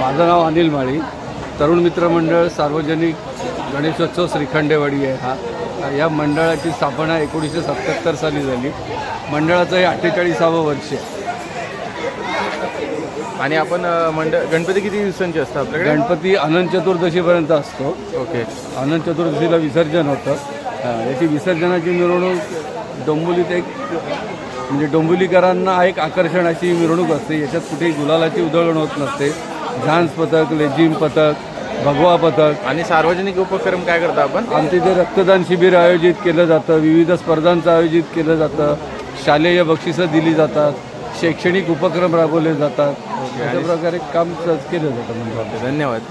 माझं नाव अनिल माळी. तरुण मित्र मंडळ सार्वजनिक गणेशोत्सव श्रीखंडेवाडी आहे हा. या मंडळाची स्थापना एकोणीसशे सत्याहत्तर साली झाली. मंडळाचं हे अठ्ठेचाळीसावं वर्ष आहे. आणि आपण अ, मंडळ गणपती किती दिवसांचे असतात आपल्याकडे? गणपती अनंत चतुर्दशीपर्यंत असतो. ओके. अनंत चतुर्दशीला विसर्जन होतं. हा, याची विसर्जनाची मिरवणूक डोंबिवलीत एक म्हणजे डोंबिवलीकरांना एक आकर्षण अशी मिरवणूक असते. याच्यात कुठेही गुलालाची उधळण होत नसते. झांज पथक लेझिम पथक भगवा पथक. आणि सार्वजनिक उपक्रम काय करता आपण? आमचे इथे रक्तदान शिबिर आयोजित केलं जातं विविध स्पर्धांचं आयोजित केलं जातं शालेय बक्षिसं दिली जातात. शैक्षणिक उपक्रम राबवले जातात. अशा प्रकारे काम केलं जातं म्हणजे धन्यवाद.